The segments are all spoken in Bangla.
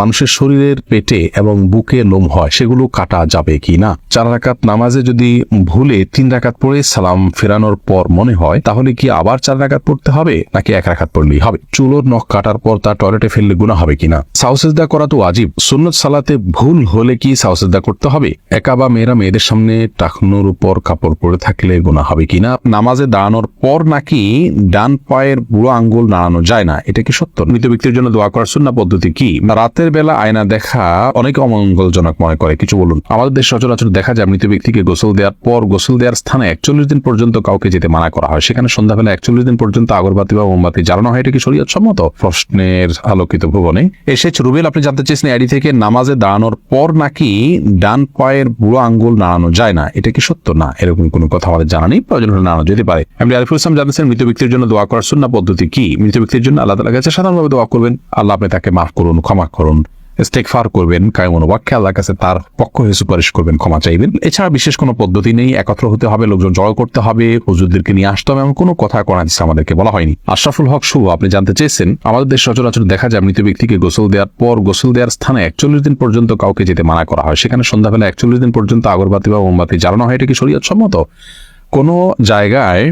মানুষের শরীরের পেটে এবং বুকে লোম হয়, সেগুলো কাটা যাবে কি না? চার রাকাত নামাজে যদি ভুলে তিন রাকাত পড়ে সালাম ফেরানোর পর মনে হয়, তাহলে কি আবার চার রাকাত পড়তে হবে? নাকি এক রাকাত পড়লেই হবে? চুলোর নখ কাটার পর তা টয়লেটে ফেললে গুণা হবে কিনা সাউসেজদা করা তো আজীব সুন্নত সালাতে ভুল হলে কি সাউসেজদা করতে হবে? একা বা মেয়েরা মেয়েদের সামনে টাকনোর উপর কাপড় পরে থাকলে গুণা হবে কিনা নামাজে দাঁড়ানোর পর নাকি ডান পায়ের বুড়ো আঙ্গুল নাড়ানো যায় না? এটা কি সত্য? মৃত ব্যক্তির জন্য দোয়া করার সুন্না পদ্ধতি কি? রাতের বেলা আয়না দেখা অনেকে অমঙ্গলজনক মনে করে, কিছু বলুন। আমাদের দেশ সচরাচর দেখা যায় মৃত ব্যক্তিকে গোসল দেওয়ার পর গোসল দেওয়ার স্থানে একচল্লিশ দিন পর্যন্ত কাউকে যেতে মানা করা হয়। সেখানে সন্ধ্যাবেলা একচল্লিশ দিন পর্যন্ত আগরবাতি বা মোমবাতি জ্বালানো হয়। এটা কি শরীয়ত সম্মত? প্রশ্নের আলোকিত ভুবনে। এসেছে রুবেল, আপনি জানতে চেয়েছেন এডি থেকে নামাজে দাঁড়ানোর পর নাকি ডান পায়ের বুড়ো আঙ্গুল নাড়ানো যায় না? এটা কি সত্য? না, এরকম কোনো কথা আমাদের জানা নেই। প্রয়োজন হলে নাড়ানো যেতে পারে। আমি আরিফুল ইসলাম জানতেছেন মৃত ব্যক্তির জন্য দোয়া করার সুন্না পদ্ধতি কি? মৃত ব্যক্তির জন্য আল্লাহ তালা কাছে সাধারণভাবে দোয়া করবেন। আল্লাহ আপনি তাকে মাফ করুন, ক্ষমা করুন। ফার করবেন কায়মন ওয়াক্যে আল্লাহ কাছে তার পক্ষ হয়ে সুপারিশ করবেন, ক্ষমা চাইবেন। এছাড়া বিশেষ কোনো পদ্ধতি নেই, একত্র হতে হবে, লোকজন জড়ো করতে হবে, হুজুরদেরকে নিয়ে আসতে হবে, এমন কোনো কথা কোরআন আমাদেরকে বলা হয়নি। আশরাফুল হক শুভ, আপনি জানতে চেয়েছেন, আমাদের দেশ সচরাচর দেখা যায় মৃত ব্যক্তিকে গোসল দেওয়ার পর গোসল দেওয়ার স্থানে একচল্লিশ দিন পর্যন্ত কাউকে যেতে মানা করা হয়। সেখানে সন্ধ্যাবেলা একচল্লিশ দিন পর্যন্ত আগরবাতি বা মোমবাতি জ্বালানো হয়, এটা কি শরীয়ত সম্মত? কোনো জায়গায়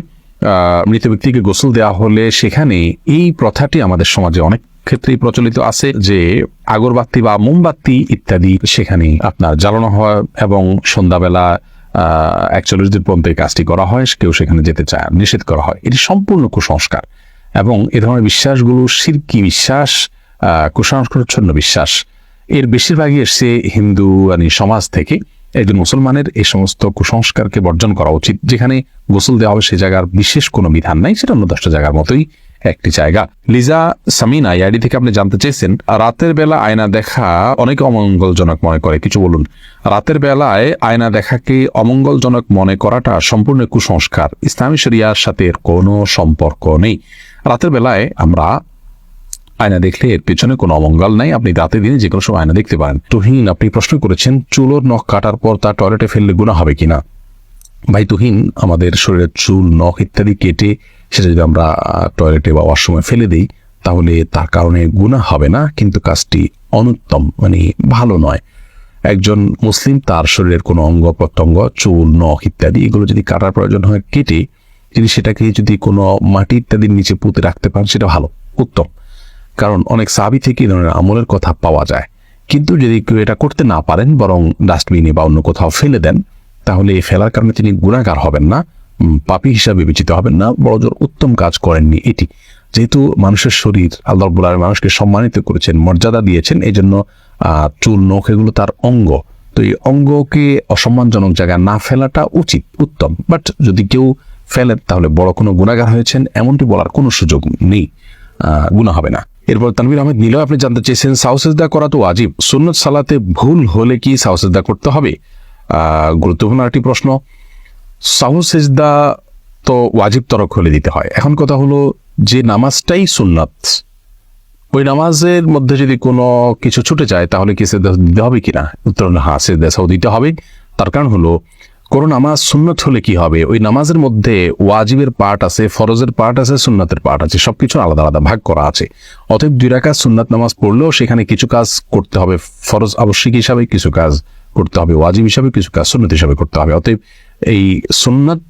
মৃত ব্যক্তিকে গোসল দেওয়া হলে সেখানে এই প্রথাটি আমাদের সমাজে অনেক ক্ষেত্রেই প্রচলিত আছে যে আগরবাতি বা মোমবাতি ইত্যাদি সেখানে আপনার জ্বালানো হয় এবং সন্ধ্যাবেলা একচল্লিশ দিন পর্যন্ত এই কাজটি করা হয়। কেউ সেখানে যেতে চায় নিষেধ করা হয়। এটি সম্পূর্ণ কুসংস্কার এবং এ ধরনের বিশ্বাসগুলো সিরকি বিশ্বাস কুসংস্কারচ্ছন্ন বিশ্বাস। এর বেশিরভাগই এসছে হিন্দু আনি সমাজ থেকে। একজন মুসলমানের এই সমস্ত কুসংস্কারকে বর্জন করা উচিত। যেখানে গোসল দেওয়া হবে সে জায়গার বিশেষ কোনো বিধান নাই, সেটা অন্য দশটা জায়গার মতোই। একটি জায়গা। লিজা, সামিনা ইয়াডি থেকে আপনি জানতে চেয়েছেন, রাতের বেলা আয়না দেখা অনেকে অমঙ্গলজনক মনে করে। কিছু বলুন। রাতের বেলায় আয়না দেখাকে অমঙ্গলজনক মনে করাটা সম্পূর্ণ কুসংস্কার? ইসলামী শরিয়ার সাথে এর কোনো সম্পর্ক নেই। রাতের বেলায় আমরা আয়না দেখলে এর পেছনে কোনো অমঙ্গল নাই। আপনি রাতে দিনে যে কোনো সময় আয়না দেখতে পারেন। তুহিন, আপনি প্রশ্ন করেছেন, চুলোর নখ কাটার পর তা টয়লেটে ফেললে গুণা হবে কিনা? ভাই তুহিন, আমাদের শরীরের চুল, নখ ইত্যাদি কেটে সেটা যদি আমরা টয়লেটে বা ওয়াশরুমে ফেলে দিই, তাহলে তার কারণে গুণা হবে না, কিন্তু কাজটি অনুত্তম মানে ভালো নয়। একজন মুসলিম, তার শরীরের কোনো অঙ্গ, প্রত্যঙ্গ, চুল, নখ ইত্যাদি, এগুলো যদি কাটার প্রয়োজন হয়, কেটে যদি সেটাকে যদি কোনো মাটি ইত্যাদির নিচে পুঁতে রাখতে পারেন, সেটা ভালো, উত্তম। কারণ অনেক সাবি থেকে ধরনের আমলের কথা পাওয়া যায়। কিন্তু যদি কেউ এটা করতে না পারেন, বরং ডাস্টবিনে বা অন্য কোথাও ফেলে দেন, তাহলে ফেলার কারণে তিনি গুণাগার হবেন না। পাপী হিসাবে বিবেচিত হবেন না বড়জোর উত্তম কাজ করেননি এটি। যেহেতু মানুষের শরীর আল্লাহ রব্বুল আলামিন মানুষকে সম্মানিত করেছেন, মর্যাদা দিয়েছেন এই জন্য চুল, নখ এগুলো তার অঙ্গ। তো এই অঙ্গকে অসম্মানজনক জায়গায় না ফেলাটা উচিত, উত্তম। বাট যদি কেউ ফেলেন, তাহলে বড় কোনো গুণাগার হয়েছেন, এমনটি বলার কোনো সুযোগ নেই। গুণা হবে না। এরপর তানবির আহমেদ নীল আপনি জানতে চেয়েছেন সাউসেজদা করা তো আজীব সুন্নত সালাতে ভুল হলে কি সাউসেজদা করতে হবে? গুরুত্বপূর্ণ একটি প্রশ্ন। সাউসেজদা তো ওয়াজিব তরক হলে দিতে হয়। এখন কথা হলো যে নামাজটাই সুন্নত। ওই নামাজের মধ্যে যদি কোনো কিছু ছুটে যায়, তাহলে কি সেজদা দিতে হবে কিনা? উত্তর হলো হ্যাঁ সেজদাও দিতে হবে। তার কারণ হলো, কোনো নামাজ সুন্নত হলে কি হবে? ওই নামাজের মধ্যে ওয়াজিবের পার্ট আছে, ফরজের পার্ট আছে, সুন্নাতের পার্ট আছে সব কিছু আলাদা আলাদা ভাগ করা আছে। অতএব দুই রাকাত সুন্নাত নামাজ পড়লেও সেখানে কিছু কাজ করতে হবে, ফরজ আবশ্যিক হিসাবে কিছু কাজ করতে হবে, ওয়াজিব হিসাবে কিছু কাজ সুন্নত হিসাবে করতে হবে। অতএব এই সুন্নাত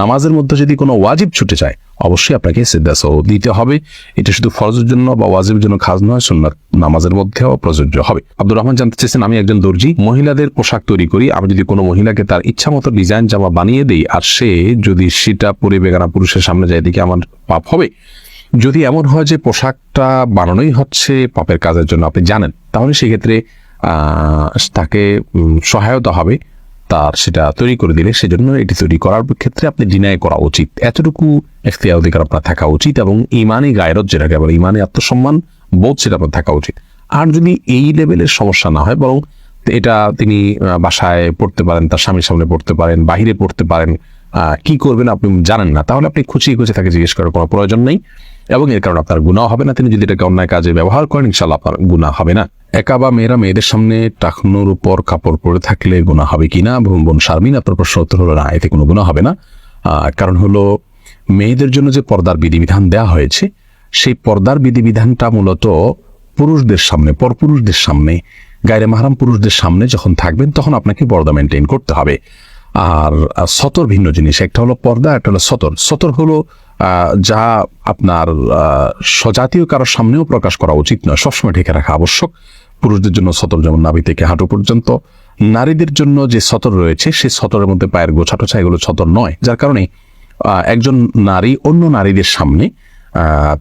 নামাজের মধ্যে যদি কোনো ওয়াজিব ছুটে যায়, অবশ্যই আপনাকে সিদ্ধাসহ দিতে হবে। এটা শুধু ফরজের জন্য বা ওয়াজিবের জন্য খাস নয়, সুন্নাত নামাজের মধ্যেও প্রযোজ্য হবে। আব্দুর রহমান জানতে চেয়েছেন, আমি একজন দর্জি। মহিলাদের পোশাক তৈরি করি, আমি যদি কোনো মহিলাকে তার ইচ্ছা মতো ডিজাইন জামা বানিয়ে দিই আর সে যদি সেটা পরে বেগানা পুরুষের সামনে যায় দিকে আমার পাপ হবে। যদি এমন হয় যে পোশাকটা বানানোই হচ্ছে পাপের কাজের জন্য, আপনি জানেন, তাহলে সেক্ষেত্রে তাকে সহায়তা হবে। তার সেটা তৈরি করে দিলে সেজন্য এটি তৈরি করার ক্ষেত্রে আপনি ডিনাই করা উচিত। এতটুকু এখতিয়ার অধিকার আপনার থাকা উচিত এবং ইমানি গায়রত, যেটাকে বলে ইমানি আত্মসম্মান, বোধ সেটা আপনার থাকা উচিত। আর যদি এই লেভেলের সমস্যা না হয়, বরং এটা তিনি বাসায় পড়তে পারেন, তার স্বামীর সামনে পড়তে পারেন, বাহিরে পড়তে পারেন কি করবেন আপনি জানেন না, তাহলে আপনি খুঁচিয়ে খুঁজে তাকে জিজ্ঞেস করার কোনো প্রয়োজন নেই এবং এর কারণে আপনার গুণাও হবে না। তিনি যদি এটাকে অন্যায় কাজে ব্যবহার করেন ইনশাল্লাহ আপনার গুণা হবে না। একা বা মেয়েরা মেয়েদের সামনে টাকনোর উপর কাপড় পরে থাকলে গুণা হবে কিনা বোন বোন শারমিন আপনার প্রশ্ন উত্তর হলো না এতে কোনো গুণা হবে না। কারণ হলো মেয়েদের জন্য যে পর্দার বিধিবিধান দেওয়া হয়েছে সেই পর্দার বিধিবিধানটা মূলত পুরুষদের সামনে পরপুরুষদের সামনে গায়রে মাহারাম পুরুষদের সামনে যখন থাকবেন তখন আপনাকে পর্দা মেনটেন করতে হবে। আর সতর ভিন্ন জিনিস একটা হলো পর্দা একটা হলো সতর। সতর হলো যা আপনার আহ, স্বজাতীয় কারোর সামনেও প্রকাশ করা উচিত নয় সবসময় ঢেকে রাখা আবশ্যক। পুরুষদের জন্য সতর যেমন নাভি থেকে হাঁটু পর্যন্ত, নারীদের জন্য যে সতর রয়েছে সেই সতরের মধ্যে পায়ের গোছা টোছা এগুলো সতর নয়। যার কারণে একজন নারী অন্য নারীদের সামনে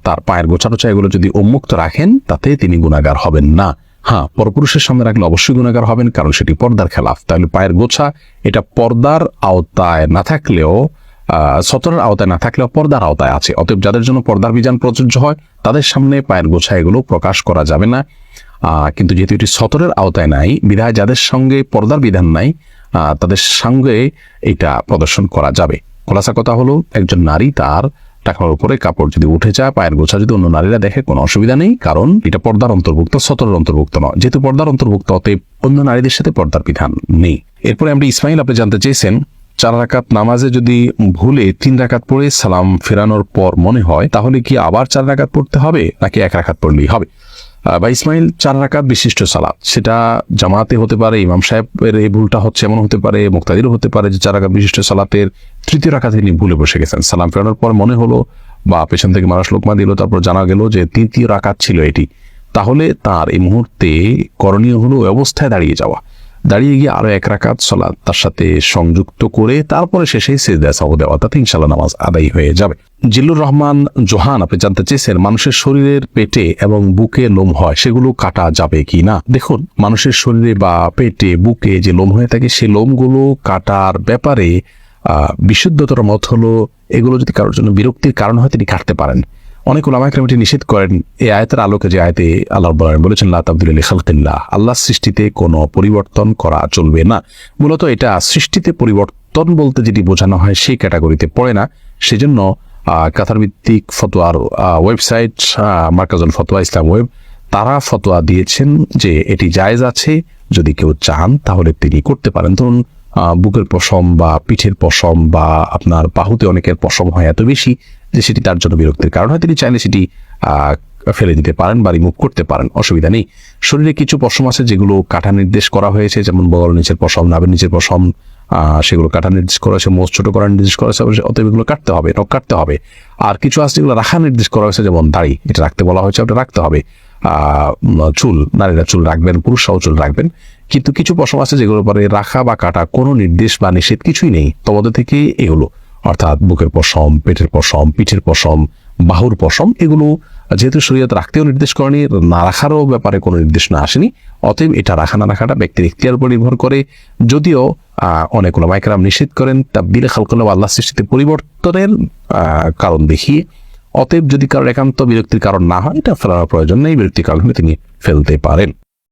তার পায়ের গোছা টোছা এগুলো যদি উন্মুক্ত রাখেন, তাতে তিনি গুণাগার হবেন না। হ্যাঁ পরপুরুষের সামনে রাখলে অবশ্যই গুণাগার হবেন, কারণ সেটি পর্দার খেলাফ। তাহলে পায়ের গোছা, এটা পর্দার আওতায় না থাকলেও সতরের আওতায় না থাকলেও পর্দার আওতায় আছে। অতএব যাদের জন্য পর্দার বিধান প্রযোজ্য হয়, তাদের সামনে পায়ের গোছা, এগুলো প্রকাশ করা যাবে না। কিন্তু যেহেতু এটি সতরের আওতায় নাই, বিধায় যাদের সঙ্গে পর্দার বিধান নাই তাদের সঙ্গে এটা প্রদর্শন করা যাবে। খোলাসা কথা হলো, একজন নারী তার টাকার উপরে কাপড় যদি উঠে যায়, পায়ের গোছা যদি অন্য নারীরা দেখে, কোনো অসুবিধা নেই, কারণ এটা পর্দার অন্তর্ভুক্ত, সতরের অন্তর্ভুক্ত নয়। যেহেতু পর্দার অন্তর্ভুক্ত, অতএব অন্য নারীদের সাথে পর্দার বিধান নেই। এরপরে আমরা ইসমাইল, আপনি জানতে চেয়েছেন, চার রাকাত নামাজে যদি ভুলে তিন রাকাত পড়ে সালাম ফেরানোর পর মনে হয়, তাহলে কি আবার চার রাকাত পড়তে হবে, নাকি এক রাকাত পড়লেই হবে? বা ইসমাইল চার রাকাত বিশিষ্ট সালাদ সেটা জামাতে হতে পারে, ইমাম সাহেবের এই ভুলটা হচ্ছে এমন হতে পারে, মুক্তাদিরও হতে পারে যে চার রাকাত বিশিষ্ট সালাতের তৃতীয় রাখা তিনি ভুলে বসে গেছেন। সালাম ফেরানোর পর মনে হলো, বা পেছন থেকে মানুষ লোকমা দিল, তারপর জানা গেল যে তৃতীয় রাকাত ছিল এটি। তাহলে তার এই মুহূর্তে করণীয় হলো অবস্থায় দাঁড়িয়ে যাওয়া। দাঁড়িয়ে গিয়ে আরও এক রাকাত সলাৎ তার সাথে সংযুক্ত করে তারপরে শেষে সেজদা সাহু দেওয়া, তাতে ইনশাল্লাহ নামাজ আদায় হয়ে যাবে। জিল্লুর রহমান, জোহান, আপনি জানতে চেয়েছেন মানুষের শরীরের পেটে এবং বুকে লোম হয়, সেগুলো কাটা যাবে কি না? দেখুন, মানুষের শরীরে বা পেটে, বুকে যে লোম হয়ে থাকে, সে লোমগুলো কাটার ব্যাপারে বিশুদ্ধতর মত হলো, এগুলো যদি কারোর জন্য বিরক্তির কারণ হয়, তিনি কাটতে পারেন। অনেক ওলামাইকরাম এটি নিষেধ করেন এই আয়তের আলোকে যে আয়তে আল্লাহ বলেছেন লা তাবদুল খালকিল্লাহ আল্লাহ সৃষ্টিতে কোনো পরিবর্তন করা চলবে না। মূলত এটা সৃষ্টিতে পরিবর্তন বলতে যেটি বোঝানো হয় সেই ক্যাটাগরিতে পড়ে না। সেজন্য আহ, কাতার ভিত্তিক ফতোয়ার ওয়েবসাইট মার্কাজুল ফতোয়া ইসলাম ওয়েব তারা ফতোয়া দিয়েছেন যে এটি জায়েজ আছে। যদি কেউ চান তাহলে তিনি করতে পারেন। ধরুন বুকের পশম বা পিঠের পশম বা আপনার বাহুতে অনেকের পশম হয় এত বেশি যে সেটি তার জন্য বিরক্তির কারণ হয়, তিনি চাইলে সেটি ফেলে দিতে পারেন বা রিমুভ করতে পারেন, অসুবিধা নেই। শরীরে কিছু পশম আছে যেগুলো কাটা নির্দেশ করা হয়েছে, যেমন বগল নিচের পশম, নাভের নিচের পশম সেগুলো কাটা নির্দেশ করা হয়েছে, মোষ, ছোট করার নির্দেশ করা হয়েছে, অতএব এগুলো কাটতে হবে নখ কাটতে হবে। আর কিছু আছে যেগুলো রাখা নির্দেশ করা হয়েছে, যেমন দাড়ি, এটা রাখতে বলা হয়েছে, ওটা রাখতে হবে। চুল, নারীরা চুল রাখবেন, পুরুষরাও চুল রাখবেন। কিন্তু কিছু পশম আছে যেগুলোর পরে রাখা বা কাটা কোনো নির্দেশ বা নিষেধ কিছুই নেই। তবদ থেকে এগুলো অর্থাৎ বুকের পশম, পেটের পশম, পিঠের পশম, বাহুর পশম, এগুলো যেহেতু শরীয়ত রাখতেও নির্দেশ করেনি, না রাখারও ব্যাপারে কোনো নির্দেশ না আসেনি, অতএব এটা রাখা না রাখাটা ব্যক্তির ইখতিয়ার উপর নির্ভর করে। যদিও অনেক ওলামাইকরাম নিষেধ করেন তা বিলে খালকল্লা আল্লাহ সৃষ্টিতে পরিবর্তনের কারণ দেখিয়ে, অতএব যদি কারোর একান্ত বিরক্তির কারণ না হয়, এটা ফেলানোর প্রয়োজন নেই, বিরক্তির কারণ তিনি ফেলতে পারেন।